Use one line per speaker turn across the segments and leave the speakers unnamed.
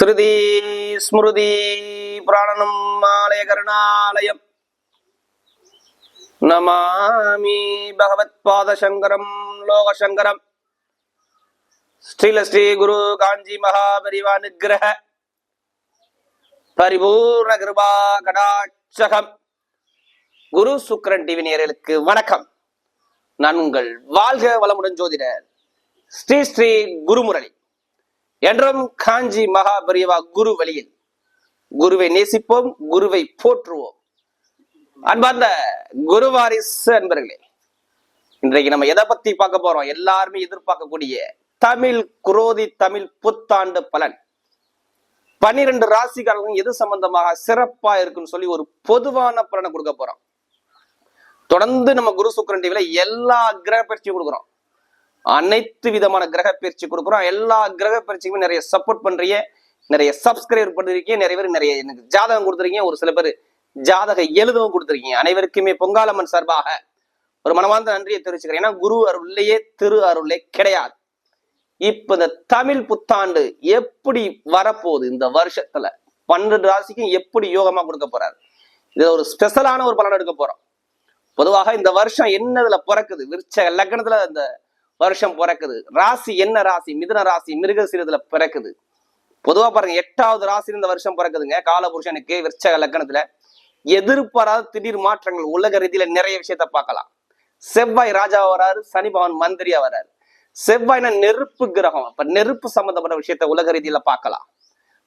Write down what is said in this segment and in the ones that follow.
ஸ்ருதி ஸ்மிருதி புராணனும் ஆலய கருணாலயம். நமாமி பகவத் பாதசங்கரம் லோகசங்கரம். ஸ்ரீல ஸ்ரீ குரு காஞ்சி மகாபரிவா நிகிரக பரிபூர்ண கிருபா கடாட்சகம். குரு சுக்கரன் டிவி நேரலுக்கு வணக்கம். நான் உங்கள் வாழ்க வளமுடன் ஜோதிடர் ஸ்ரீ ஸ்ரீ குருமுரளி. என்றும் காஞ்சி மகாபரிவா குரு வழியில். குருவை நேசிப்போம் குருவை போற்றுவோம். அன்பார்ந்த குருவாரிஸ் அன்பர்களே இன்றைக்கு நம்ம எதை பத்தி பார்க்க போறோம்? எல்லாருமே எதிர்பார்க்கக்கூடிய தமிழ் குரோதி தமிழ் புத்தாண்டு பலன். பன்னிரண்டு ராசிக்காரர்களும் எது சம்பந்தமாக சிறப்பா இருக்குன்னு சொல்லி ஒரு பொதுவான பலனை கொடுக்க போறோம். தொடர்ந்து நம்ம குரு சுக்கரன் டிவில எல்லா கிரக பயிற்சியும் கொடுக்குறோம். அனைத்து விதமான கிரக பயிற்சி கொடுக்குறோம். எல்லா கிரக பயிற்சிக்குமே நிறைய சப்போர்ட் பண்றீங்க. நிறைய சப்ஸ்கிரைப் பண்ணிருக்கீங்க நிறைய பேர் நிறைய எனக்கு ஜாதகம் கொடுத்துருக்கீங்க. ஒரு சில பேர் ஜாதக எழுதவும் கொடுத்துருக்கீங்க. அனைவருக்குமே பொங்காலம்மன் சார்பாக ஒரு மனமார்ந்த நன்றியை தெரிவிச்சுக்கிறேன். ஏன்னா குரு அருள்லையே திரு அருளே கிடையாது. இப்ப இந்த தமிழ் புத்தாண்டு எப்படி வரப்போகுது? இந்த வருஷத்துல பன்னெண்டு ராசிக்கும் எப்படி யோகமா கொடுக்க போறாரு? இதுல ஒரு ஸ்பெஷலான ஒரு பலன் எடுக்க போறோம். பொதுவாக இந்த வருஷம் என்னதுல பிறக்குது? விருச்ச லக்னத்துல இந்த வருஷம் பிறக்குது. ராசி என்ன ராசி? மிதுன ராசி மிருகசீரத்துல பிறக்குது. பொதுவா பாருங்க எட்டாவது ராசி இந்த வருஷம் பிறக்குதுங்க. காலபுருஷனுக்கு விருச்சக லக்னத்துல எதிர்பாராத திடீர் மாற்றங்கள் உலக ரீதியில நிறைய விஷயத்த பார்க்கலாம். செவ்வாய் ராஜா வராரு சனி பவன் மந்திரியா வராரு. செவ்வாய்னா நெருப்பு கிரகம். அப்ப நெருப்பு சம்பந்தப்பட்ட விஷயத்த உலக ரீதியில பார்க்கலாம்.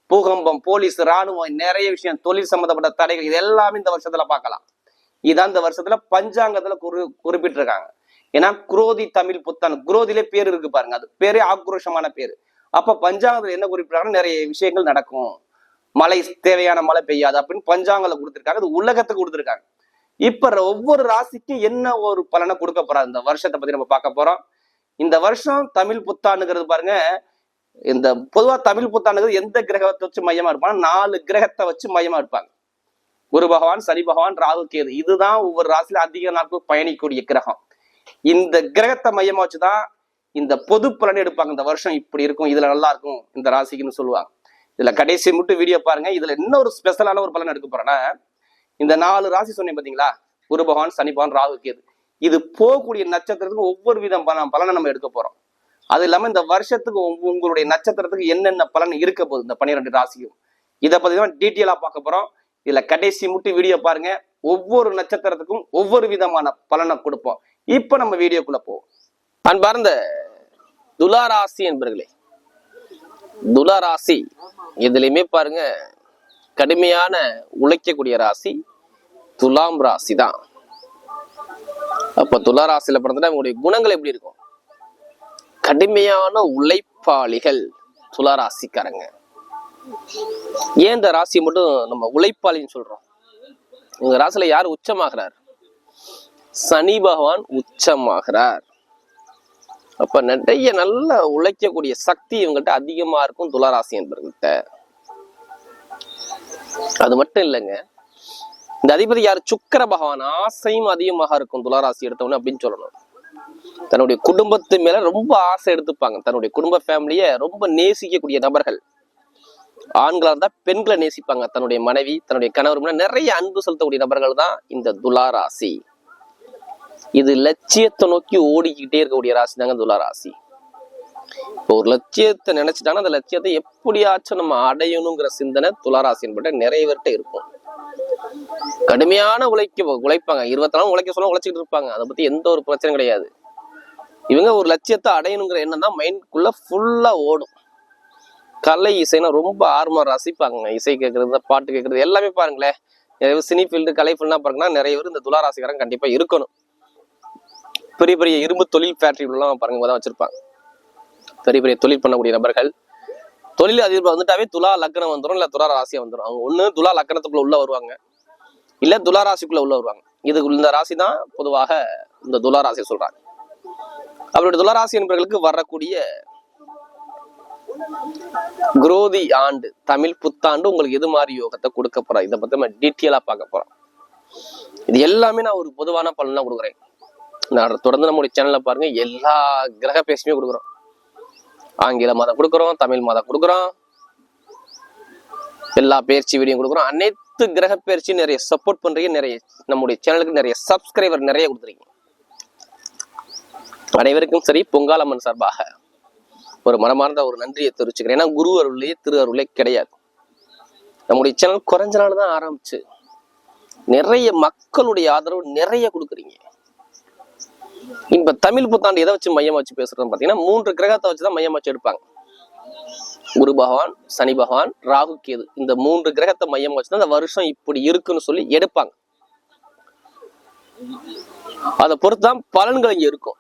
பூகம்பம் போலீஸ் ராணுவம் நிறைய விஷயம் தொழில் சம்பந்தப்பட்ட தடைகள் இது எல்லாமே இந்த வருஷத்துல பார்க்கலாம். இதான் இந்த வருஷத்துல பஞ்சாங்கத்துல குறி குறிப்பிட்டிருக்காங்க. ஏன்னா குரோதி தமிழ் புத்தன் குரோதிலே பேர் இருக்கு பாருங்க அது பேரே ஆக்ரோஷமான பேர். அப்ப பஞ்சாங்கத்துல என்ன குறிப்பிட்டாங்கன்னா நிறைய விஷயங்கள் நடக்கும். மழை தேவையான மழை பெய்யாது அப்படின்னு பஞ்சாங்கல கொடுத்துருக்காங்க அது உலகத்துக்கு கொடுத்துருக்காங்க. இப்ப ஒவ்வொரு ராசிக்கும் என்ன ஒரு பலனை கொடுக்க போறாரு? இந்த வருஷத்தை பத்தி நம்ம பார்க்க போறோம். இந்த வருஷம் தமிழ் புத்தாண்டுங்கிறது பாருங்க இந்த பொதுவா தமிழ் புத்தாண்டுங்கிறது எந்த கிரகத்தை வச்சு மையமா இருப்பாங்க நாலு கிரகத்தை வச்சு மையமா இருப்பாங்க. குரு பகவான் சனி பகவான் ராகு கேது. இதுதான் ஒவ்வொரு ராசியில அதிக நாட்கள் பயணிக்கக்கூடிய கிரகம். இந்த கிரகத்தை மையமா வச்சுதான் இந்த பொது பலன் எடுப்பாங்க. இந்த வருஷம் இப்படி இருக்கும் இதுல நல்லா இருக்கும் இந்த ராசிக்குன்னு சொல்லுவாங்க. இதுல கடைசி மட்டும் வீடியோ பாருங்க. இதுல என்ன ஒரு ஸ்பெஷலான ஒரு பலன் எடுக்க போறேன்னா இந்த நாலு ராசி சொன்னேன் பாத்தீங்களா? குரு பகவான் சனி பகவான் ராகு கேது. இது போகக்கூடிய நட்சத்திரத்துக்கு ஒவ்வொரு விதம் பலனை நம்ம எடுக்க போறோம். அது இல்லாம இந்த வருஷத்துக்கு உங்களுடைய நட்சத்திரத்துக்கு என்னென்ன பலன் இருக்க போகுது? இந்த பன்னிரெண்டு ராசியும் இதை பத்தி தான் டீட்டெயிலா பார்க்க போறோம். இதுல கடைசி மட்டும் வீடியோ பாருங்க. ஒவ்வொரு நட்சத்திரத்துக்கும் ஒவ்வொரு விதமான பலனை கொடுப்போம். இப்ப நம்ம வீடியோக்குள்ள போவோம். அன்பார்ந்த துலாராசி என்பர்களே துலாராசி இதுலயுமே பாருங்க கடுமையான உழைக்கக்கூடிய ராசி துலாம் ராசி தான். அப்ப துலா ராசியில பிறந்தா உங்களுடைய குணங்கள் எப்படி இருக்கும்? கடுமையான உழைப்பாளிகள் துலா ராசிக்காரங்க ஏன் இந்த ராசி மட்டும் நம்ம உழைப்பாளின்னு சொல்றோம்? உங்க ராசியில யார் உச்சமாகிறார்? சனி பகவான் உச்சமாகிறார். அப்ப நிறைய நல்ல உழைக்கக்கூடிய சக்தி இவங்ககிட்ட அதிகமா இருக்கும் துளாராசி என்பவர்கள்ட்ட அது மட்டும் இல்லைங்க. இந்த அதிபதி யார்? சுக்கர பகவான். ஆசையும் அதிகமாக இருக்கும் துளாராசி எடுத்தவொடனே அப்படின்னு சொல்லணும். தன்னுடைய குடும்பத்து மேல ரொம்ப ஆசை எடுத்துப்பாங்க. தன்னுடைய குடும்ப ஃபேமிலிய ரொம்ப நேசிக்கக்கூடிய நபர்கள். ஆண்களா இருந்தா பெண்களை நேசிப்பாங்க. தன்னுடைய மனைவி தன்னுடைய கணவர் நிறைய அன்பு செலுத்தக்கூடிய நபர்கள் தான் இந்த துளாராசி. இது லட்சியத்தை நோக்கி ஓடிக்கிட்டே இருக்கக்கூடிய ராசி தாங்க துலா ராசி. இப்போ ஒரு லட்சியத்தை நினைச்சிட்டாங்கன்னா அந்த லட்சியத்தை எப்படியாச்சும் நம்ம அடையணுங்கிற சிந்தனை துளாராசின்பட்ட நிறைய பேர்கிட்ட இருக்கும். கடுமையான உழைக்க உழைப்பாங்க. இருபத்தி நாள் உழைக்க சொல்ல உழைச்சிட்டு இருப்பாங்க. அதை பத்தி எந்த ஒரு பிரச்சனையும் கிடையாது. இவங்க ஒரு லட்சியத்தை அடையணுங்கிற எண்ணம் தான் மைண்ட்குள்ள ஃபுல்லா ஓடும். கலை இசைனா ரொம்ப ஆர்வமா ரசிப்பாங்க இசை கேட்கறது பாட்டு கேட்கறது எல்லாமே பாருங்களேன். சினி ஃபீல்டு கலை ஃபீல்ட்னா பாருங்கன்னா நிறைய பேர் இந்த துளாராசிக்காரன் கண்டிப்பா இருக்கணும். பெரிய பெரிய இரும்பு தொழில் ஃபேக்டரிகள்லாம் பாருங்க தான் வச்சிருப்பாங்க. பெரிய பெரிய தொழில் பண்ணக்கூடிய நபர்கள். தொழில் அதிபர் வந்துட்டாவே துலா லக்னம் வந்துடும் இல்ல துலா ராசியா வந்துடும் அவங்க ஒண்ணு துலா லக்னத்துக்குள்ள உள்ள வருவாங்க. இல்ல துலா ராசிக்குள்ள உள்ள வருவாங்க. இது இந்த ராசி தான் பொதுவாக இந்த துலா ராசி சொல்றாங்க. அவருடைய துலா ராசி என்பவர்களுக்கு வரக்கூடிய குரோதி ஆண்டு தமிழ் புத்தாண்டு உங்களுக்கு எது மாதிரி யோகத்தை கொடுக்க போறோம் இதை பத்தி நம்ம டீட்டெயிலா பார்க்க போறோம். இது எல்லாமே நான் ஒரு பொதுவான பலன் தான் கொடுக்குறேன். நான் தொடர்ந்து நம்முடைய சேனல்ல பாருங்க எல்லா கிரக பேசுமே கொடுக்குறோம். ஆங்கில மதம் கொடுக்குறோம் தமிழ் மதம் கொடுக்குறோம். எல்லா பயிற்சி வீடியோ கொடுக்குறோம். அனைத்து கிரக பயிற்சியும் நிறைய சப்போர்ட் பண்றீங்க நிறைய நம்முடைய சேனலுக்கு நிறைய சப்ஸ்கிரைபர் நிறைய கொடுத்துருக்கீங்க. அனைவருக்கும் சரி பொங்காலம்மன் சார்பாக ஒரு மனமார்ந்த ஒரு நன்றியை தெரிவிச்சுக்கிறேன். ஏன்னா குரு அருளே திரு அருளே கிடையாது. நம்முடைய சேனல் குறைஞ்ச நாள் தான் ஆரம்பிச்சு நிறைய மக்களுடைய ஆதரவு நிறைய கொடுக்குறீங்க. இப்ப தமிழ் புத்தாண்டு எதை வச்சு மையம் வச்சு பேசுறது பாத்தீங்கன்னா மூன்று கிரகத்தை வச்சுதான் மையம் வச்சு எடுப்பாங்க. குரு பகவான் சனி பகவான் ராகு கேது. இந்த மூன்று கிரகத்தை மையம் வச்சுதான் இந்த வருஷம் இப்படி இருக்குன்னு சொல்லி எடுப்பாங்க. அதை பொறுத்துதான் பலன்கள் இங்க இருக்கும்.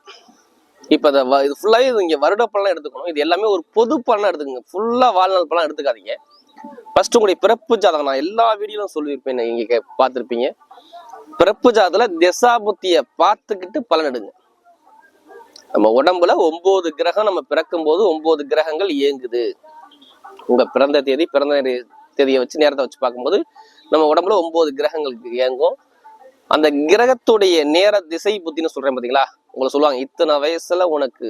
இப்ப இந்த இது ஃபுல்லாவே இது இங்க வருட பலன் எடுத்துக்கணும். இது எல்லாமே ஒரு பொது பலனா எடுத்துக்கோங்க. ஃபுல்லா வாழ்நாள் பலன் எடுத்துக்காதீங்க. ஃபர்ஸ்ட் உங்களுடைய பிறப்பு ஜாதகம் நான் எல்லா வீடியோலும் சொல்லியிருப்பேன். நீங்க கே- பிறப்பு ஜாதத்துல திசாபுத்திய பார்த்துக்கிட்டு பலன் எடுங்க. நம்ம உடம்புல ஒன்பது கிரகம் நம்ம பிறக்கும் போது ஒன்பது கிரகங்கள் இயங்குது. உங்க பிறந்த தேதி பிறந்த தேதியை வச்சு நேரத்தை வச்சு பார்க்கும்போது நம்ம உடம்புல ஒன்பது கிரகங்கள் இயங்கும். அந்த கிரகத்துடைய நேர திசை புத்தின்னு சொல்றேன் பாத்தீங்களா? உங்களை சொல்லுவாங்க இத்தனை வயசுல உனக்கு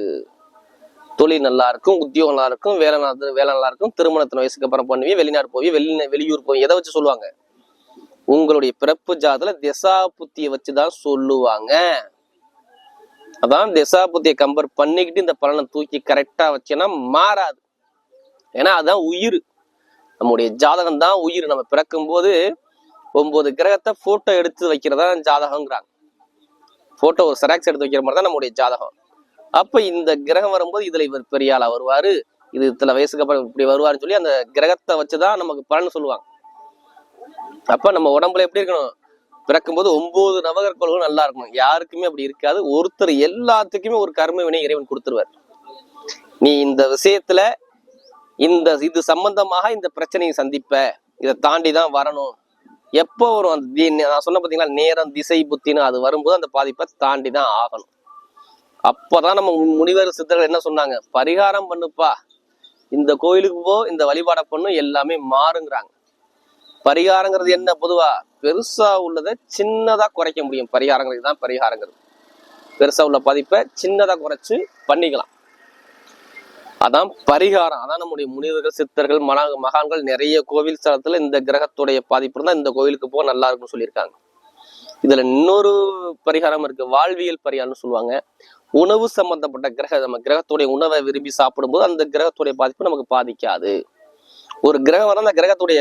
தொழில் நல்லா இருக்கும் உத்தியோகம் நல்லா இருக்கும் வேலை நல்லா வேலை நல்லா இருக்கும் திருமணத்தின் வயசுக்கு அப்புறம் பண்ணுவீங்க வெளிநாடு போய் வெளி வெளியூர் போய் எதை வச்சு சொல்லுவாங்க? உங்களுடைய பிறப்பு ஜாதத்துல திசா புத்தியை வச்சுதான் சொல்லுவாங்க. அதான் திசா புத்தியை கம்பேர் பண்ணிக்கிட்டு இந்த பலனை தூக்கி கரெக்டா வச்சேன்னா மாறாது. ஏன்னா அதுதான் உயிர். நம்முடைய ஜாதகம் தான் உயிர். நம்ம பிறக்கும் போது ஒன்பது கிரகத்தை போட்டோ எடுத்து வைக்கிறதா ஜாதகங்கிறாங்க போட்டோ ஒரு செராக்ஸ் எடுத்து வைக்கிற மாதிரி தான் நம்முடைய ஜாதகம். அப்ப இந்த கிரகம் வரும்போது இதுல இவர் பெரிய ஆளா வருவாரு. இது இத்தனை வயசுக்கு அப்புறம் இப்படி வருவாருன்னு சொல்லி அந்த கிரகத்தை வச்சுதான் நமக்கு பலன் சொல்லுவாங்க. அப்ப நம்ம உடம்புல எப்படி இருக்கணும்? பிறக்கும்போது ஒன்பது நவகற்கோள்களும் நல்லா இருக்கணும். யாருக்குமே அப்படி இருக்காது. ஒருத்தர் எல்லாத்துக்குமே ஒரு கர்ம வினை இறைவன் கொடுத்துருவார். நீ இந்த விஷயத்துல இந்த இது சம்பந்தமாக இந்த பிரச்சனையை சந்திப்ப. இதை தாண்டி தான் வரணும். எப்போ வரும்? அந்த தி- நான் சொன்ன பார்த்தீங்களா? நேரம் திசை புத்தின்னு அது வரும்போது அந்த பாதிப்பை தாண்டி தான் ஆகணும். அப்போதான் நம்ம முனிவர் சித்தர்கள் என்ன சொன்னாங்க? பரிகாரம் பண்ணுப்பா. இந்த கோயிலுக்கு போ இந்த வழிபாடை பண்ணும் எல்லாமே மாறுங்கிறாங்க. பரிகாரங்கிறது என்ன? பொதுவா பெருசா உள்ளதை சின்னதா குறைக்க முடியும். பரிகாரங்கிறது தான் பரிகாரங்கிறது. பெருசா உள்ள பாதிப்பை சின்னதா குறைச்சு பண்ணிக்கலாம். அதான் பரிகாரம். அதான் நம்முடைய முனிவர்கள் சித்தர்கள் மன மகான்கள் நிறைய கோவில் ஸ்தலத்துல இந்த கிரகத்துடைய பாதிப்பு இருந்தா இந்த கோவிலுக்கு போக நல்லா இருக்கும்னு சொல்லியிருக்காங்க. இதுல இன்னொரு பரிகாரம் இருக்கு. வாழ்வியல் பரிகாரம்னு சொல்லுவாங்க. உணவு சம்பந்தப்பட்ட கிரக நம்ம கிரகத்துடைய உணவை விரும்பி சாப்பிடும்போது அந்த கிரகத்துடைய பாதிப்பு நமக்கு பாதிக்காது. ஒரு கிரகம் வர அந்த கிரகத்துடைய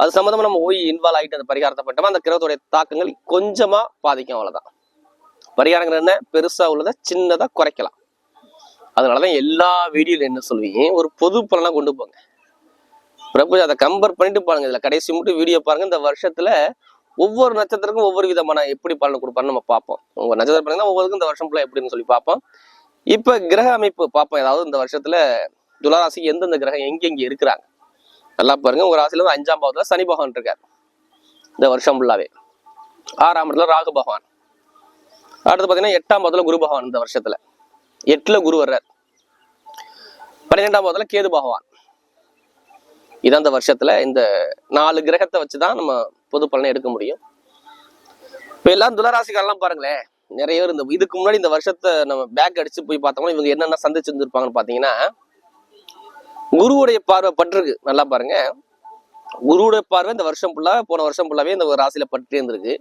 அது சம்மந்தமாக நம்ம போய் இன்வால்வ் ஆகிட்டு அந்த பரிகாரத்தை பண்ணிட்டோமா அந்த கிரகத்துடைய தாக்கங்கள் கொஞ்சமா பாதிக்கும் அவ்வளவுதான். பரிகாரங்கள் என்ன? பெருசா உள்ளதை சின்னதா குறைக்கலாம். அதனாலதான் எல்லா வீடியோல என்ன சொல்லுவீங்க? ஒரு பொது பலனா கொண்டு போங்க. பிரபு அதை கம்பேர் பண்ணிட்டு பாருங்க. இதுல கடைசி மட்டும் வீடியோ பாருங்க. இந்த வருஷத்துல ஒவ்வொரு நட்சத்திரக்கும் ஒவ்வொரு விதமான எப்படி பலன் கொடுப்பான்னு நம்ம பார்ப்போம். உங்க நட்சத்திரம் பார்த்தீங்கன்னா ஒவ்வொருக்கும் இந்த வருஷம் ஃபுல்லா எப்படின்னு சொல்லி பார்ப்போம். இப்ப கிரக அமைப்பு பார்ப்போம். ஏதாவது இந்த வருஷத்துல துளாராசிக்கு எந்தெந்த கிரகம் எங்கெங்க இருக்கிறாங்க? நல்லா பாருங்க. உங்க ராசியில வந்து அஞ்சாம் பாவத்துல சனி பகவான் இருக்கார். இந்த வருஷம் ஃபுல்லாவே ஆறாம் இடத்துல ராகு பகவான். அடுத்து பாத்தீங்கன்னா எட்டாம் பாவத்துல குரு பகவான் இந்த வருஷத்துல. எட்டுல குரு வர்றார். பன்னிரெண்டாம் பாவத்துல கேது பகவான். இதான் இந்த வருஷத்துல இந்த நாலு கிரகத்தை வச்சுதான் நம்ம பொது பலனை எடுக்க முடியும். இப்ப எல்லாம் துளராசிக்காரெல்லாம் பாருங்களேன். நிறைய பேர் இந்த இதுக்கு முன்னாடி இந்த வருஷத்தை நம்ம பேக் அடிச்சு போய் பார்த்தோம்னா இவங்க என்னென்ன சந்திச்சு இருந்திருப்பாங்கன்னு பாத்தீங்கன்னா குருவுடைய பார்வை பட்டிருக்கு. நல்லா பாருங்க. குருவுடைய பார்வை இந்த வருஷம் ஃபுல்லா போன வருஷம் ஃபுல்லாவே இந்த ஒரு ராசியில பட்டு இருந்திருக்கு.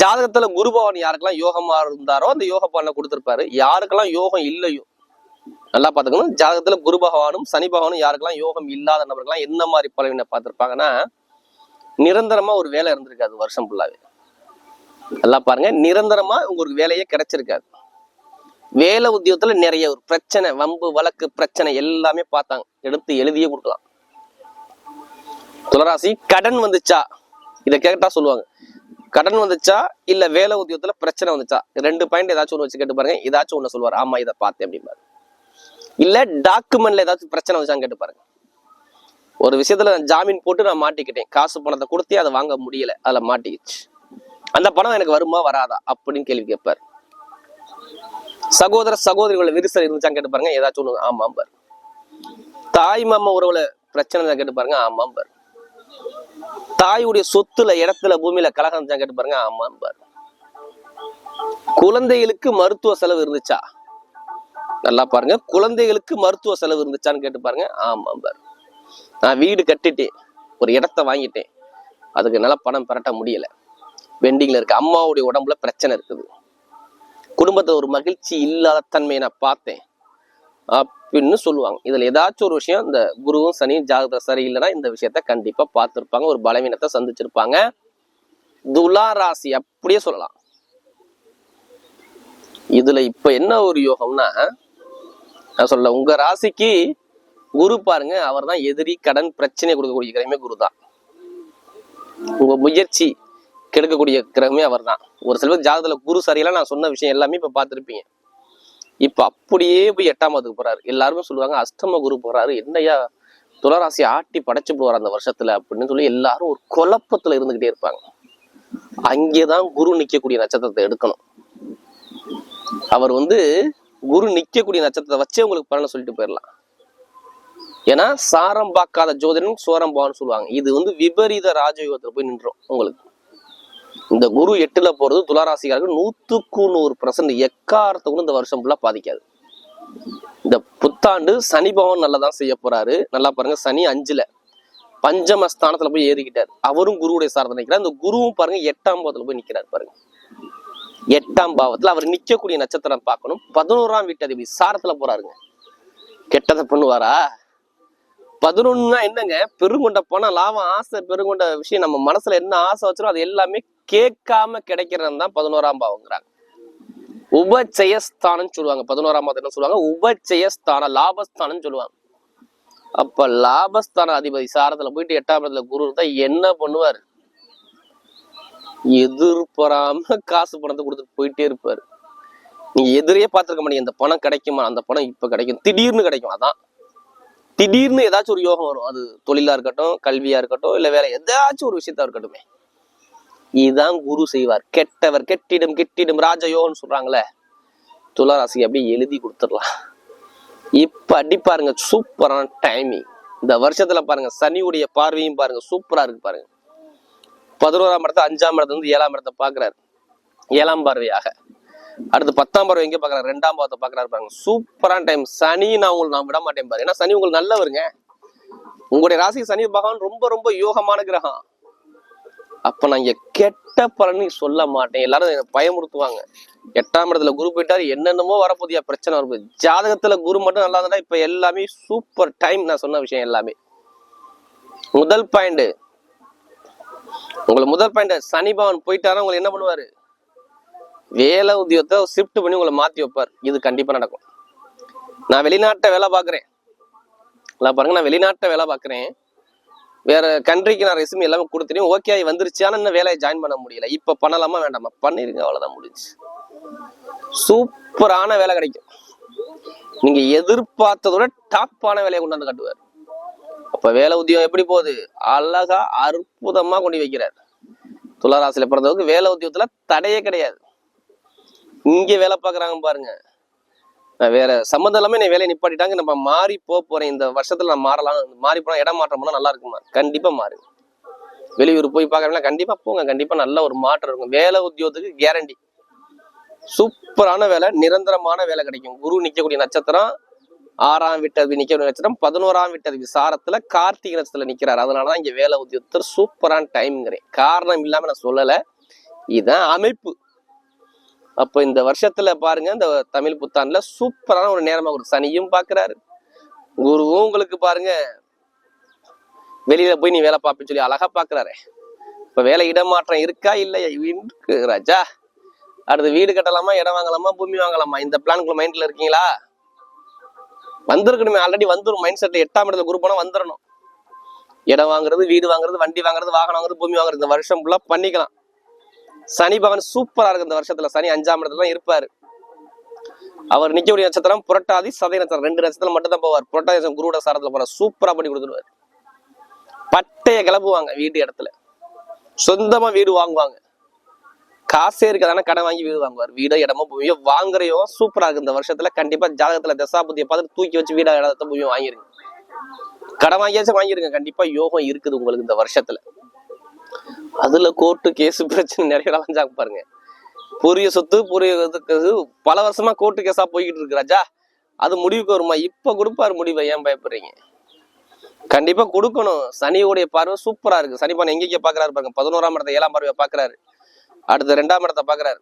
ஜாதகத்துல குருபவன் யாருக்கெல்லாம் யோகமா இருந்தாரோ அந்த யோக பலனை கொடுத்துருப்பாரு. யாருக்கெல்லாம் யோகம் இல்லையோ நல்லா பாத்துக்கணும் ஜாதகத்துல குரு பகவானும் சனி பகவானும் யாருக்கெல்லாம் யோகம் இல்லாத நபர்கள்லாம் என்ன மாதிரி பலவினை பார்த்திருப்பாங்கன்னா நிரந்தரமா ஒரு வேலை இருந்திருக்காது வருஷம் ஃபுல்லாவே நல்லா பாருங்க. நிரந்தரமா உங்களுக்கு வேலையே கிடைச்சிருக்காது. வேலை உத்தியோகத்துல நிறைய ஒரு பிரச்சனை வம்பு வழக்கு பிரச்சனை எல்லாமே பார்த்தாங்க. எடுத்து எழுதியே கொடுக்கலாம். துளராசி கடன் வந்துச்சா? இதை கேட்டா சொல்லுவாங்க. கடன் வந்துச்சா? இல்ல வேலை உத்தியோகத்துல பிரச்சனை வந்துச்சா? ரெண்டு பாயிண்ட் ஏதாச்சும் ஒன்று வச்சு கேட்டு பாருங்க. ஏதாச்சும் ஒண்ணு சொல்லுவார். ஆமா இதை பார்த்தேன் அப்படிம்பாரு. இல்ல டாக்குமெண்ட்ல ஏதாச்சும் பிரச்சனை வந்துச்சான்னு கேட்டு பாருங்க. ஒரு விஷயத்துல நான் ஜாமீன் போட்டு நான் மாட்டிக்கிட்டேன். காசு பணத்தை கொடுத்தே அதை வாங்க முடியல. அதுல மாட்டிக்கிச்சு. அந்த பணம் எனக்கு வருமா வராதா? அப்படின்னு கேள்வி கேட்பாரு. சகோதர சகோதரிகளோட விரிசல் இருந்துச்சான்னு கேட்டு பாருங்க. ஏதாச்சும் ஒண்ணு ஆமாம் பாரு. தாய் மாமா உறவுல பிரச்சனை கேட்டு பாருங்க. ஆமாம் பாரு. தாயுடைய சொத்துல இடத்துல பூமியில கலகம் கேட்டு பாருங்க. ஆமாம் பாரு. குழந்தைகளுக்கு மருத்துவ செலவு இருந்துச்சா? நல்லா பாருங்க. குழந்தைகளுக்கு மருத்துவ செலவு இருந்துச்சான்னு கேட்டு பாருங்க. ஆமாம் பாரு. நான் வீடு கட்டிட்டேன். ஒரு இடத்த வாங்கிட்டேன். அதுக்கு என்னால் பணம் பெரட்ட முடியல. வெண்டிங்ல இருக்கு அம்மாவுடைய உடம்புல பிரச்சனை இருக்குது. குடும்பத்தில் ஒரு மகிழ்ச்சி இல்லாத தன்மையை நான் பார்த்தேன். அப்படின்னு சொல்லுவாங்க. இதில் ஏதாச்சும் ஒரு விஷயம் இந்த குருவும் சனியும் ஜாதகம் சரியில்லைன்னா இந்த விஷயத்த கண்டிப்பாக பார்த்துருப்பாங்க. ஒரு பலவீனத்தை சந்திச்சிருப்பாங்க. துலா ராசி அப்படியே சொல்லலாம். இதுல இப்ப என்ன ஒரு யோகம்னா நான் சொல்ல உங்க ராசிக்கு குரு பாருங்க அவர் தான் எதிரி கடன் பிரச்சனை கொடுக்கக்கூடிய கிரகமே குரு தான் உங்க முயற்சி கெடுக்கக்கூடிய கிரகமே அவர் தான் ஒரு சிலருக்கு ஜாதகத்தில் குரு சரியில்லை நான் சொன்ன விஷயம் எல்லாமே இப்போ பார்த்திருப்பீங்க. இப்ப அப்படியே போய் எட்டாம் அதுக்கு போறாரு. எல்லாருமே சொல்லுவாங்க அஷ்டம குரு போறாரு என்னையா துளராசி ஆட்டி படைச்சு போவார் அந்த வருஷத்துல அப்படின்னு சொல்லி எல்லாரும் ஒரு குழப்பத்துல இருந்துகிட்டே இருப்பாங்க. அங்கேதான் குரு நிக்கக்கூடிய நட்சத்திரத்தை எடுக்கணும். அவர் வந்து குரு நிக்கக்கூடிய நட்சத்திரத்தை வச்சே உங்களுக்கு பலனை சொல்லிட்டு போயிடலாம் ஏன்னா சாரம் பார்க்காத ஜோதிடம் சோரம் பாவம்னு சொல்லுவாங்க. இது வந்து விபரீத ராஜயோகத்துல போய் நின்றோம் உங்களுக்கு. இந்த குரு எட்டுல போறது துளாராசிக்காரர்கள் நூத்துக்கு நூறு பர்சன்ட் எக்காரத்துக்கும் இந்த வருஷம் ஃபுல்லா பாதிக்காது. இந்த புத்தாண்டு சனி பவன் நல்லா தான் செய்ய போறாரு. நல்லா பாருங்க சனி அஞ்சுல பஞ்சம ஸ்தானத்துல போய் ஏறிக்கிட்டார். அவரும் குருவுடைய சாரத்தை நிற்கிறார் இந்த குருவும் பாருங்க எட்டாம் பாவத்துல போய் நிக்கிறார் பாருங்க. எட்டாம் பாவத்துல அவர் நிக்கக்கூடிய நட்சத்திரம் பார்க்கணும். பதினோராம் வீட்டு அதிபதி சாரத்துல போறாருங்க. கெட்டதை பண்ணுவாரா? பதினொன்னா என்னங்க? பெருங்கொண்ட பணம் லாபம் ஆசை பெருங்கொண்ட விஷயம் நம்ம மனசுல என்ன ஆசை வச்சிரும் அது எல்லாமே கேட்காம கிடைக்கிறது தான் பதினோராம் பாவங்கிறாங்க. உபச்சயஸ்தானம் சொல்லுவாங்க. பதினோராம் பாவத்தை என்ன சொல்லுவாங்க? உபச்சயஸ்தானம் லாபஸ்தானம் சொல்லுவாங்க. அப்ப லாபஸ்தான அதிபதி சாரத்துல போயிட்டு எட்டாம் இடத்துல குரு இருந்தா என்ன பண்ணுவாரு? எதிர்பாராம காசு பணத்தை கொடுத்துட்டு போயிட்டே இருப்பாரு. நீ எதிரே பார்த்துருக்க மாட்டீங்க. இந்த பணம் கிடைக்குமா? அந்த பணம் இப்ப கிடைக்கும். திடீர்னு கிடைக்கும். அதான் திடீர்னு ஏதாச்சும் ஒரு யோகம் வரும். அது தொழிலா இருக்கட்டும் கல்வியா இருக்கட்டும் இல்ல வேற ஏதாச்சும் ஒரு விஷயத்தா இருக்கட்டுமே. இதுதான் குரு செய்வார். கெட்டவர் கெட்டிடும் கெட்டிடும் ராஜயோகம்னு சொல்றாங்களே துளாராசி அப்படியே எழுதி கொடுத்துடலாம். இப்ப அடி பாருங்க சூப்பரான டைமிங் இந்த வருஷத்துல பாருங்க சனியுடைய பார்வையும் பாருங்க சூப்பரா இருக்கு பாருங்க. பதினோராம் இடத்த அஞ்சாம் இடத்துல இருந்து ஏழாம் இடத்தை பாக்குறாரு ஏழாம் பார்வையாக. அடுத்து பத்தாம் பருவம் எங்கே பார்க்குறாரு ரெண்டாம் பாவத்தை பார்க்குறாரு பாருங்க. சூப்பரான டைம் சனி நான் உங்களுக்கு நான் விட மாட்டேன் பாரு. ஏன்னா சனி உங்களுக்கு நல்லவருங்க. உங்களுடைய ராசி சனி பகவான் ரொம்ப ரொம்ப யோகமான கிரகம். அப்ப நான் இங்க கெட்ட பலனை சொல்ல மாட்டேன். எல்லாரும் என்னை பயமுறுத்துவாங்க. எட்டாம் இடத்துல குரு போயிட்டாரு. என்னென்னமோ வரப்போதியா பிரச்சனை வரப்போகுது. ஜாதகத்துல குரு மட்டும் நல்லா இருந்தா இப்ப எல்லாமே சூப்பர் டைம் நான் சொன்ன விஷயம் எல்லாமே. முதல் பாயிண்ட் உங்களுக்கு முதல் பாயிண்ட் சனி பவன் போயிட்டாரா உங்களுக்கு என்ன பண்ணுவாரு? வேலை உத்தியோகத்தை ஷிஃப்ட் பண்ணி உங்களை மாத்தி வைப்பார். இது கண்டிப்பா நடக்கும். நான் வெளிநாட்டை வேலை பார்க்குறேன். நான் பாருங்க நான் வெளிநாட்டை வேலை பார்க்குறேன். வேற கண்ட்ரிக்கு நான் ரெசுமி எல்லாமே கொடுத்துட்டேன். ஓகே வந்துருச்சு. ஆனா இன்னும் வேலையை ஜாயின் பண்ண முடியல. இப்ப பண்ணலாமா வேண்டாமா? பண்ணிருங்க அவ்வளவுதான் முடிஞ்சு சூப்பரான வேலை கிடைக்கும். நீங்க எதிர்பார்த்ததோட டாப்பான வேலையை கொண்டாந்து கட்டுவார். அப்ப வேலை உத்தியோகம் எப்படி போகுது? அழகா அற்புதமா கொண்டு வைக்கிறார். துளாராசியில பிறந்தவங்க வேலை உத்தியோகத்துல தடையே கிடையாது. இங்கே வேலை பார்க்குறாங்க பாருங்க. நான் வேற சம்மந்தம் எல்லாமே என்னை வேலையை நிப்பாட்டிட்டாங்க. நம்ம மாறி போக இந்த வருஷத்தில் நான் மாறலாம். மாறி போனால் இடம் மாற்றம் பண்ணா நல்லா இருக்குமா? கண்டிப்பாக மாறு வெளியூர் போய் பார்க்குறீங்களா கண்டிப்பாக போங்க. கண்டிப்பாக நல்ல ஒரு மாற்றம் இருக்கும். வேலை உத்தியோகத்துக்கு கேரண்டி சூப்பரான வேலை நிரந்தரமான வேலை கிடைக்கும். குரு நிற்கக்கூடிய நட்சத்திரம் ஆறாம் விட்டது நிற்கக்கூடிய நட்சத்திரம் பதினோராம் விட்டது விசாரத்துல கார்த்திகை நட்சத்திரத்துல நிக்கிறாரு. அதனாலதான் இங்க வேலை உத்தியோகத்தில் சூப்பரான டைம்ங்கிறேன் காரணம் இல்லாம நான் சொல்லலை. இதுதான் அமைப்பு. அப்போ இந்த வருஷத்துல பாருங்க இந்த தமிழ் புத்தாண்டுல சூப்பரான ஒரு நேரமா ஒரு சனியும் பாக்குறாரு. குருவும் உங்களுக்கு பாருங்க வெளியில போய் நீ வேலை பார்ப்பேன்னு சொல்லி அழகா பாக்குறாரு. இப்ப வேலை இடமாற்றம் இருக்கா இல்லையா? இருக்கு ராஜா. அடுத்து வீடு கட்டலாமா இடம் வாங்கலாமா பூமி வாங்கலாமா? இந்த பிளான்குள்ள மைண்ட்ல இருக்கீங்களா? வந்திருக்கணுமே ஆல்ரெடி வந்துடும் மைண்ட் செட்ல எட்டாம் இடத்துல குரூப் போனா வந்துடணும் இடம் வாங்குறது வீடு வாங்குறது வண்டி வாங்குறது வாகனம் வாங்குறது பூமி வாங்குறது இந்த வருஷம் ஃபுல்லா பண்ணிக்கலாம். சனி பகவான் சூப்பரா இருக்கு இந்த வருஷத்துல. சனி அஞ்சாம் இடத்துல தான் இருப்பாரு. அவர் நிக்கக்கூடிய நட்சத்திரம் புரட்டாதி சதய நட்சத்திரம். ரெண்டு நட்சத்திரம் மட்டும் தான் போவார். புரட்டாதி நட்சத்திரம் குருவோட சாரத்துல போற சூப்பரா பண்ணி கொடுத்துருவாரு. பட்டைய கிளப்புவாங்க வீட்டு இடத்துல. சொந்தமா வீடு வாங்குவாங்க. காசே இருக்காதான கடன் வாங்கி வீடு வாங்குவார். வீடோ இடமோ பூமியோ வாங்குறையோ சூப்பரா இருக்கு இந்த வருஷத்துல. கண்டிப்பா ஜாதகத்துல தசா புத்தியை பார்த்து தூக்கி வச்சு வீடா இடத்த பூமியோ வாங்கிருங்க. கடன் வாங்கியாச்சும் வாங்கிருங்க. கண்டிப்பா யோகம் இருக்குது உங்களுக்கு இந்த வருஷத்துல. அதுல கோர்ட்டு கேஸ் பிரச்சனை நிறைய அலைஞ்சாங்க பாருங்க. பொரிய சொத்து புரிய பல வருஷமா கோர்ட்டு கேஸா போய்கிட்டு இருக்கு ராஜா. அது முடிவுக்கு வருமா? இப்ப கொடுப்பாரு முடிவை. ஏன் பயப்படுறீங்க? கண்டிப்பா கொடுக்கணும். சனியோடைய பார்வை சூப்பரா இருக்கு. சனி பானை எங்கெங்க பாக்குறாரு பாருங்க? பதினோராம் இடத்த ஏழாம் பார்வையை பாக்குறாரு. அடுத்து ரெண்டாம் இடத்த பாக்குறாரு.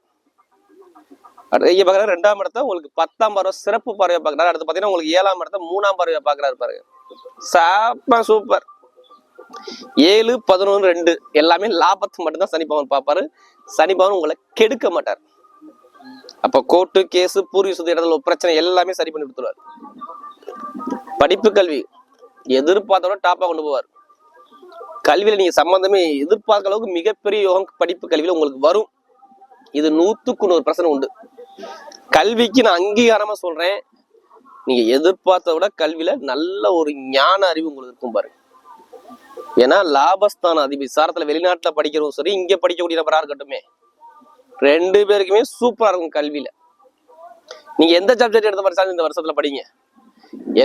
அடுத்து இங்க பாக்குறாரு? ரெண்டாம் இடத்த உங்களுக்கு பத்தாம் பார்வை சிறப்பு பார்வையை பாக்குறாரு. அடுத்து பாத்தீங்கன்னா உங்களுக்கு ஏழாம் இடத்த மூணாம் பார்வையை பாக்குறாரு பாருங்க. சாப்பா சூப்பர் ஏழு பதினொன்று ரெண்டு எல்லாமே லாபத்தை மட்டும்தான் சனி பவன் பார்ப்பாரு. சனி பவன் உங்களை கெடுக்க மாட்டார். அப்ப கோர்ட்டு கேஸ் பூர்வீக சொத்து இடத்துல பிரச்சனை எல்லாமே சரி பண்ணி கொடுத்துருவார். படிப்பு கல்வி எதிர்பார்த்தோட டாப்பா கொண்டு போவார். கல்வியில நீங்க சம்பந்தமே எதிர்பார்க்க அளவுக்கு மிகப்பெரிய யோகம் படிப்பு கல்வியில உங்களுக்கு வரும். இது நூத்துக்கு நூறு பிரச்சனை உண்டு. கல்விக்கு நான் அங்கீகாரமா சொல்றேன். நீங்க எதிர்பார்த்த விட கல்வியில நல்ல ஒரு ஞான அறிவு உங்களுக்கு இருக்கும் பாருங்க ஏன்னா லாபஸ்தான அதிபதி சாரத்துல வெளிநாட்டுல படிக்கிறவங்க சரி இங்க படிக்கக்கூடிய நபரா இருக்கட்டுமே. ரெண்டு பேருக்குமே சூப்பரா இருக்கும் கல்வியில. நீங்க எந்த சப்ஜெக்ட் எடுத்து படிச்சாலும் இந்த வருஷத்துல படிங்க.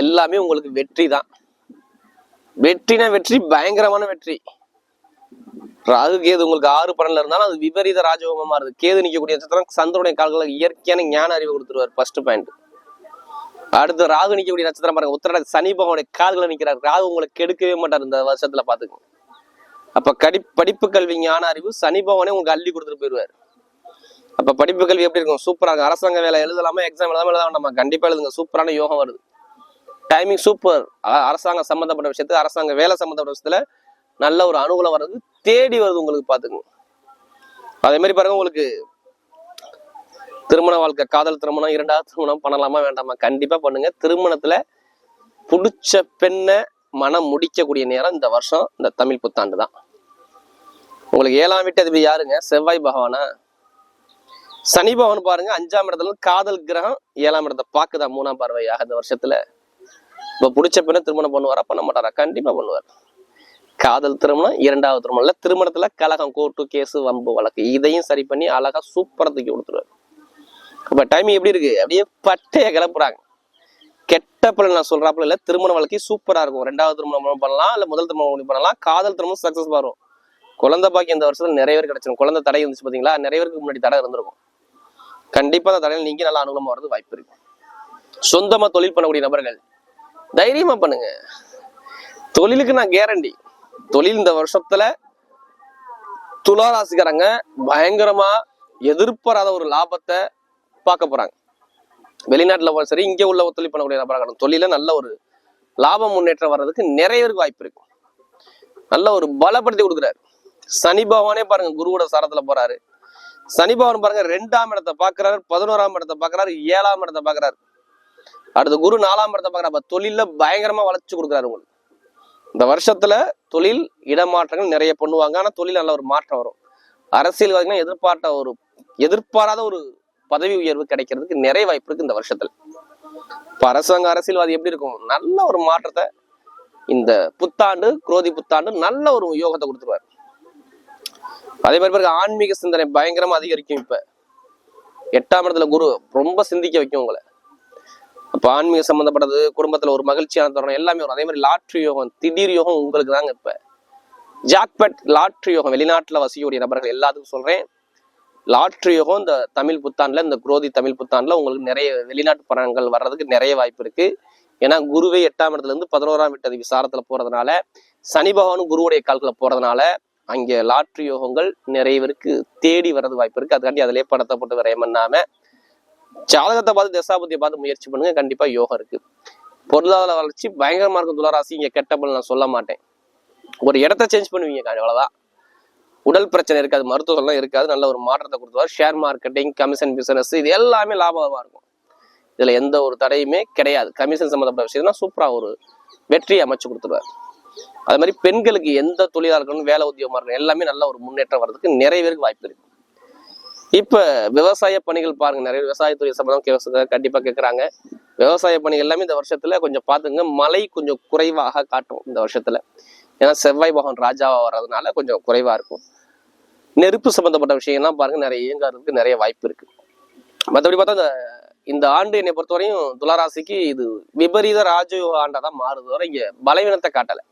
எல்லாமே உங்களுக்கு வெற்றி தான். வெற்றினா வெற்றி பயங்கரமான வெற்றி. ராகு கேது உங்களுக்கு ஆறு பன்னெண்டுல இருந்தாலும் அது விபரீத ராஜயோகமா இருக்கு. கேது நிக்கக்கூடிய நட்சத்திரம் சந்திரனுடைய கால்களுக்கு இயற்கையான ஞான அறிவு கொடுத்துருவார். ஃபர்ஸ்ட் பாயிண்ட் அடுத்து ராகு நிற்கக்கூடிய நட்சத்திரம் பாருங்க. உத்தர சனி பகவானுடைய கால்களை நிற்கிறார் ராகு உங்களை கெடுக்கவே மாட்டார் இந்த வருஷத்துல பாத்துக்கோங்க அப்ப கடி படிப்பு கல்வி ஞான அறிவு சனி பகவானே உங்களுக்கு அள்ளி கொடுத்துட்டு போயிடுவார். அப்ப படிப்பு கல்வி எப்படி இருக்கும்? சூப்பரா இருக்கும். அரசாங்க வேலை எழுதலாமா எக்ஸாம் எழுதாம எழுத வேண்டாமா கண்டிப்பா எழுதுங்க. சூப்பரான யோகம் வருது. டைமிங் சூப்பர் அரசாங்கம் சம்பந்தப்பட்ட விஷயத்துக்கு அரசாங்க வேலை சம்பந்தப்பட்ட விஷயத்துல நல்ல ஒரு அனுகூலம் வர்றது தேடி வருது உங்களுக்கு பாத்துக்கோங்க அதே மாதிரி பாருங்க உங்களுக்கு திருமண வாழ்க்கை காதல் திருமணம் இரண்டாவது திருமணம் பண்ணலாமா வேண்டாமா? கண்டிப்பா பண்ணுங்க. திருமணத்துல புடிச்ச பெண்ணை மனம் முடிக்கக்கூடிய நேரம் இந்த வருஷம் இந்த தமிழ் புத்தாண்டு தான். உங்களுக்கு ஏழாம் வீட்டு அதிபதி யாருங்க? செவ்வாய் பகவானா? சனி பகவான் பாருங்க அஞ்சாம் இடத்துல காதல் கிரகம் ஏழாம் இடத்தை பாக்குதா மூணாம் பார்வையாக இந்த வருஷத்துல. இப்ப பிடிச்ச பெண்ணை திருமணம் பண்ணுவாரா? பண்ண மாட்டாரா? கண்டிப்பா பண்ணுவார். காதல் திருமணம் இரண்டாவது திருமணம். இல்ல திருமணத்துல கலகம் கோர்ட்டு கேஸ் வம்பு வழக்கு இதையும் சரி பண்ணி அழகா சூப்பரா தூக்கி கொடுத்துருவாரு. இப்போ டைமிங் எப்படி இருக்கு? அப்படியே பட்டைய கிளப்புறாங்க கெட்ட பலன் நான் சொல்றாப்புல இல்ல திருமண வாழ்க்கை சூப்பரா இருக்கும். ரெண்டாவது திருமணம் பண்ணலாம் இல்ல முதல் திருமணம் பண்ணலாம் காதல் திருமணம் சக்சஸ் வரும் குழந்தை பாக்கி இந்த வருஷத்துல நிறைய பேர் கிடைச்சிடும் குழந்தை தடை இருந்துச்சு பாத்தீங்களா? நிறைய பேருக்கு முன்னாடி தடை இருந்திருக்கும். கண்டிப்பா அந்த தடையில் நீங்க நல்லா அனுகூலமா வர்றது வாய்ப்பு இருக்கு. சொந்தமா தொழில் பண்ணக்கூடிய நபர்கள் தைரியமா பண்ணுங்க. தொழிலுக்கு நான் கேரண்டி தொழில் இந்த வருஷத்துல துளாராசிக்காரங்க பயங்கரமா எதிர்பாராத ஒரு லாபத்தை பார்க்க போறாங்க. வெளிநாட்டுல சரி இங்கே உள்ள ஒத்துழைப்பு பண்ணக்கூடிய நபராக தொழில நல்ல ஒரு லாபம் முன்னேற்றம் வர்றதுக்கு நிறைய பேருக்கு வாய்ப்பு இருக்கு. நல்ல ஒரு பலப்படுத்தி கொடுக்குறாரு. சனி பகவானே பாருங்க குருவோட சாரத்துல போறாரு. சனி பகவான் பாருங்க ரெண்டாம் இடத்தை பாக்குறாரு பதினோராம் இடத்தை பாக்குறாரு ஏழாம் இடத்தை பாக்குறாரு அடுத்து குரு நாலாம் இடத்தை பாக்குறாரு தொழில பயங்கரமா வளர்ச்சி கொடுக்குறாரு உங்களுக்கு. இந்த வருஷத்துல தொழில் இடமாற்றங்கள் நிறைய பண்ணுவாங்க. ஆனா தொழில் நல்ல ஒரு மாற்றம் வரும். அரசியல் பார்த்தீங்கன்னா எதிர்பார்த்த ஒரு எதிர்பாராத ஒரு பதவி உயர்வு கிடைக்கிறதுக்கு நிறைய வாய்ப்பு இருக்கு இந்த வருஷத்துல. இப்ப அரசாங்க அரசியல்வாதி எப்படி இருக்கும்? நல்ல ஒரு மாற்றத்தை இந்த புத்தாண்டு குரோதி புத்தாண்டு நல்ல ஒரு யோகத்தை கொடுத்துருவார். அதே மாதிரி பிறகு ஆன்மீக சிந்தனை பயங்கரமா அதிகரிக்கும் இப்ப. எட்டாம் இடத்துல குரு ரொம்ப சிந்திக்க வைக்கும் உங்களை. அப்ப ஆன்மீக சம்பந்தப்பட்டது குடும்பத்துல ஒரு மகிழ்ச்சியான தருணம் எல்லாமே வரும். அதே மாதிரி லாட்ரி யோகம் திடீர் யோகம் உங்களுக்கு தாங்க இப்ப. ஜாக்பட் லாட்ரி யோகம் வெளிநாட்டுல வசிக்கக்கூடிய நபர்கள் எல்லாத்துக்கும் சொல்றேன். லாட்ரி யோகம் இந்த தமிழ் புத்தாண்டில் இந்த குரோதி தமிழ் புத்தாண்டில் உங்களுக்கு நிறைய வெளிநாட்டு பணங்கள் வர்றதுக்கு நிறைய வாய்ப்பு இருக்கு. ஏன்னா குருவே எட்டாம் இடத்துலேருந்து பதினோராம் வீட்டு விசாரத்துல போகிறதுனால சனி பகவானும் குருவுடைய கால்களை போகிறதுனால அங்கே லாட்ரி யோகங்கள் நிறைய பேருக்கு தேடி வர்றது வாய்ப்பு இருக்கு. அதுக்காண்டி அதிலே பணத்தை போட்டு விரயம் ஜாதகத்தை பார்த்து தசாபதியை பார்த்து முயற்சி பண்ணுங்க. கண்டிப்பாக யோகம் இருக்கு. பொருளாதார வளர்ச்சி பயங்கரமாக இருக்கும் துளராசி. இங்கே கெட்ட நான் சொல்ல மாட்டேன். ஒரு இடத்த சேஞ்ச் பண்ணுவீங்க அவ்வளோதான் உடல் பிரச்சனை இருக்காது மருத்துவம்லாம் இருக்காது நல்ல ஒரு மாற்றத்தை கொடுத்துருவார். ஷேர் மார்க்கெட்டிங் கமிஷன் பிசினஸ் இது எல்லாமே லாபமாக இருக்கும். இதுல எந்த ஒரு தடையுமே கிடையாது. கமிஷன் சம்மந்தப்பட்ட விஷயம்னா சூப்பரா ஒரு வெற்றியை அமைச்சு கொடுத்துருவார். அது மாதிரி பெண்களுக்கு எந்த தொழிலாக இருக்கணும் வேலை உத்தியோகமாக இருக்கணும் எல்லாமே நல்ல ஒரு முன்னேற்றம் வர்றதுக்கு நிறைய பேருக்கு வாய்ப்பு இருக்கு. இப்ப விவசாய பணிகள் பாருங்க. நிறைய விவசாயத்துறை சம்பந்தம் கண்டிப்பாக கண்டிப்பா விவசாய பணிகள் எல்லாமே இந்த வருஷத்துல கொஞ்சம் பாத்துங்க மழை கொஞ்சம் குறைவாக காட்டும் இந்த வருஷத்துல. ஏன்னா செவ்வாய் பகவான் ராஜாவா வர்றதுனால கொஞ்சம் குறைவா இருக்கும். நெருப்பு சம்பந்தப்பட்ட விஷயம்லாம் பாருங்க நிறைய இயங்காததுக்கு நிறைய வாய்ப்பு இருக்கு. மற்றபடி பார்த்தா இந்த இந்த ஆண்டு என்னை பொறுத்தவரையும் துளாராசிக்கு இது விபரீத ராஜயோக ஆண்டா தான் மாறுது வரை இங்க பலவீனத்தை காட்டலை.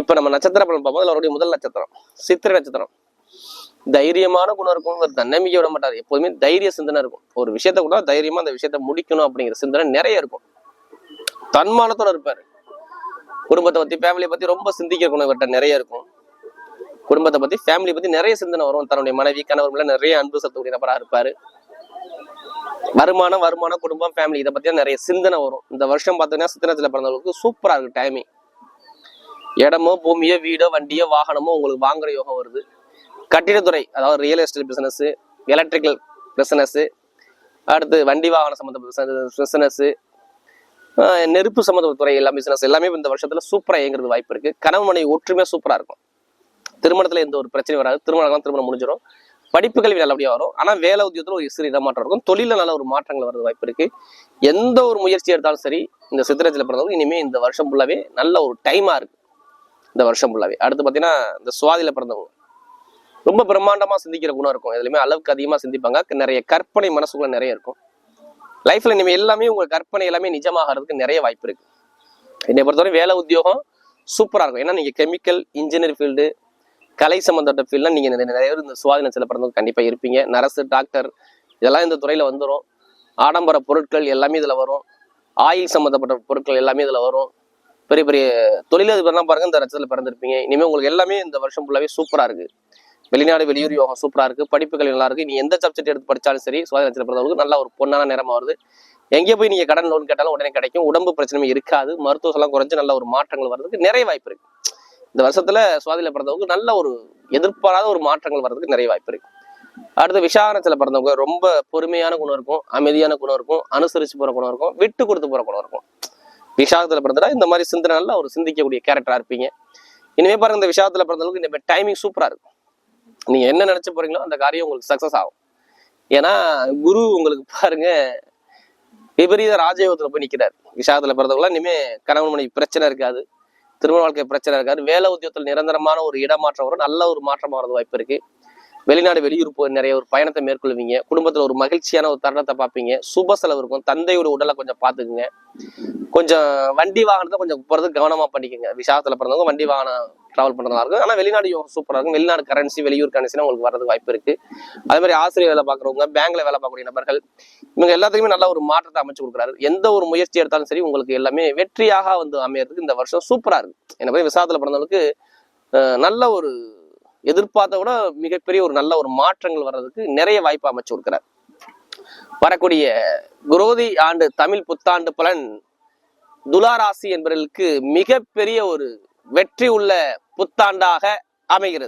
இப்ப நம்ம நட்சத்திர பலன் பார்ப்போம் அவருடைய முதல் நட்சத்திரம் சித்திரை நட்சத்திரம். தைரியமான குணம் இருக்கும் ஒரு தன்னம்பிக்கை விட மாட்டாரு. எப்போதுமே தைரிய சிந்தனை இருக்கும். ஒரு விஷயத்த கூட தைரியமா அந்த விஷயத்த முடிக்கணும் அப்படிங்கிற சிந்தனை நிறைய இருக்கும். தன்மானத்தோட இருப்பாரு. குடும்பத்தை பத்தி ஃபேமிலியை பத்தி ரொம்ப சிந்திக்கிற குணம் இவர்கிட்ட நிறைய இருக்கும். குடும்பத்தை பத்தி ஃபேமிலி பத்தி நிறைய சிந்தனை வரும். தன்னுடைய மனைவி கணவர் நிறைய அன்பு செலுத்தக்கூடிய நபரா இருப்பாரு. வருமானம் வருமானம் குடும்பம் ஃபேமிலி இதை பத்தி நிறைய சிந்தனை வரும். இந்த வருஷம் பார்த்தீங்கன்னா சித்திரத்துல பிறந்தவங்களுக்கு சூப்பரா இருக்கு டைமிங் இடமோ பூமியோ வீடோ வண்டியோ வாகனமோ உங்களுக்கு வாங்குற யோகம் வருது. கட்டிடத்துறை அதாவது real estate business electrical business அடுத்து வண்டி வாகன சம்மந்தப்பட்ட பிசினஸ் நெருப்பு சம்மந்தப்பட்ட துறை எல்லாம் பிசினஸ் எல்லாமே இந்த வருஷத்துல சூப்பரா இயங்குறது வாய்ப்பு இருக்கு. கணவன் மனைவி ஒற்றுமையா சூப்பரா இருக்கும். திருமணத்தில் எந்த ஒரு பிரச்சனையும் வராது. திருமணம் திருமணம் முடிஞ்சிடும் படிப்பு கல்வி நல்லபடியாக வரும். ஆனால் வேலை உத்தியத்தில் ஒரு சிறு இடமாற்றம் இருக்கும். தொழிலில் நல்ல ஒரு மாற்றங்கள் வரது வாய்ப்பு இருக்கு. எந்த ஒரு முயற்சி எடுத்தாலும் சரி இந்த சித்திரத்தில் பிறந்தவங்க இனிமேல் இந்த வருஷம் ஃபுல்லாகவே நல்ல ஒரு டைமாக இருக்கு. இந்த வருஷம் ஃபுல்லாகவே அடுத்து பார்த்தீங்கன்னா இந்த சுவாதியில் பிறந்தவங்க. ரொம்ப பிரம்மாண்டமாக சிந்திக்கிற குணம் இருக்கும். எதுலையுமே அளவுக்கு அதிகமாக சிந்திப்பாங்க. நிறைய கற்பனை மனசுக்குள்ள நிறைய இருக்கும். லைஃப்ல இனிமேல் எல்லாமே உங்கள் கற்பனை எல்லாமே நிஜமாகிறதுக்கு நிறைய வாய்ப்பு இருக்கு. என்னை பொறுத்தவரை வேலை உத்தியோகம் சூப்பராக இருக்கும். ஏன்னா நீங்கள் கெமிக்கல் இன்ஜினியர் ஃபீல்டு கலை சம்மந்தப்பட்ட ஃபீல்ட்லாம் நீங்க நிறைய நிறைய பேர் இந்த சுவாதின சில பிறந்தவங்க கண்டிப்பா இருப்பீங்க. நர்ஸு டாக்டர் இதெல்லாம் இந்த துறையில வந்துடும் ஆடம்பர பொருட்கள் எல்லாமே இதுல வரும். ஆயில் சம்பந்தப்பட்ட பொருட்கள் எல்லாமே இதுல வரும். பெரிய பெரிய தொழிலதிபர்லாம் பாருங்க இந்த ரச்சத்தில் பிறந்திருப்பீங்க. இனிமேல் உங்களுக்கு எல்லாமே இந்த வருஷம் ஃபுல்லாவே சூப்பரா இருக்கு. வெளிநாடு வெளியூர் யோகம் சூப்பரா இருக்கு. படிப்புகள் நல்லா இருக்குது நீ எந்த சப்ஜெக்ட் எடுத்து படிச்சாலும் சரி சுவாதின சில பிறந்தவங்களுக்கு நல்ல ஒரு பொண்ணான நேரமாக வருது. எங்கே போய் நீங்க கடன் லோன் கேட்டாலும் உடனே கிடைக்கும். உடம்பு பிரச்சனையும் இருக்காது. மருத்துவ எல்லாம் குறைஞ்சு நல்ல ஒரு மாற்றங்கள் வர்றதுக்கு நிறைய வாய்ப்பு இருக்கு. இந்த வருஷத்துல சுவாதியில பிறந்தவங்க நல்ல ஒரு எதிர்பாராத ஒரு மாற்றங்கள் வர்றதுக்கு நிறைய வாய்ப்பு இருக்கு. அடுத்து விசாரணத்துல பிறந்தவங்க ரொம்ப பொறுமையான குணம் இருக்கும் அமைதியான குணம் இருக்கும் அனுசரிச்சு போற குணம் இருக்கும் விட்டு கொடுத்து போற குணம் இருக்கும். விஷாகத்துல பிறந்தா இந்த மாதிரி சிந்தனை நல்ல ஒரு சிந்திக்கக்கூடிய கேரக்டரா இருப்பீங்க. இனிமே பாருங்க இந்த விஷாகத்துல பிறந்தவங்களுக்கு இந்த டைமிங் சூப்பரா இருக்கும். நீங்க என்ன நினைச்சு போறீங்களோ அந்த காரியம் உங்களுக்கு சக்சஸ் ஆகும். ஏன்னா குரு உங்களுக்கு பாருங்க விபரீத ராஜயோகத்துல போய் நிக்கிறார். விஷாகத்துல பிறந்தவங்களாம் இனிமே கணவன் மனைவி பிரச்சனை இருக்காது. திருமண வாழ்க்கை பிரச்சனை இருக்காது. வேலை உத்தியோகத்தில் நிரந்தரமான ஒரு இடமாற்றம் வரும். நல்ல ஒரு மாற்றம் வரது வாய்ப்பு இருக்கு. வெளிநாடு வெளியூர் போய் நிறைய ஒரு பயணத்தை மேற்கொள்வீங்க. குடும்பத்துல ஒரு மகிழ்ச்சியான ஒரு தருணத்தை பார்ப்பீங்க. சுப செலவு இருக்கும். தந்தையோட உடலை கொஞ்சம் பார்த்துக்குங்க. கொஞ்சம் வண்டி வாகனத்தை கொஞ்சம் போறது கவனமா பண்ணிக்கோங்க. விசாகத்துல பிறந்தவங்க வண்டி வாகனம் ட்ராவல் பண்ணுறதா இருக்கும். ஆனால் வெளிநாடு யோகா சூப்பராக இருக்கும். வெளிநாடு கரன்சி வெளியூர் கரன்சினா உங்களுக்கு வரதுக்கு வாய்ப்பு இருக்கு. அதே மாதிரி ஆசிரியர் வேலை பார்க்குறவங்க பேங்க்ல வேலை பார்க்கக்கூடிய நபர்கள் இவங்க எல்லாத்துக்குமே நல்ல ஒரு மாற்றத்தை அமைச்சு கொடுக்குறாரு. எந்த ஒரு முயற்சி எடுத்தாலும் சரி உங்களுக்கு எல்லாமே வெற்றியாக வந்து அமையறதுக்கு இந்த வருஷம் சூப்பரா இருக்கு. என்ன போய் விசாரத்தில் பிறந்தவங்களுக்கு நல்ல ஒரு எதிர்பார்த்த விட மிகப்பெரிய ஒரு நல்ல ஒரு மாற்றங்கள் வர்றதுக்கு நிறைய வாய்ப்பு அமைச்சு கொடுக்குறார். வரக்கூடிய குரோதி ஆண்டு தமிழ் புத்தாண்டு பலன் துலாராசி என்பவர்களுக்கு மிகப்பெரிய ஒரு வெற்றி உள்ள புத்தாண்டாக அமைகிறது.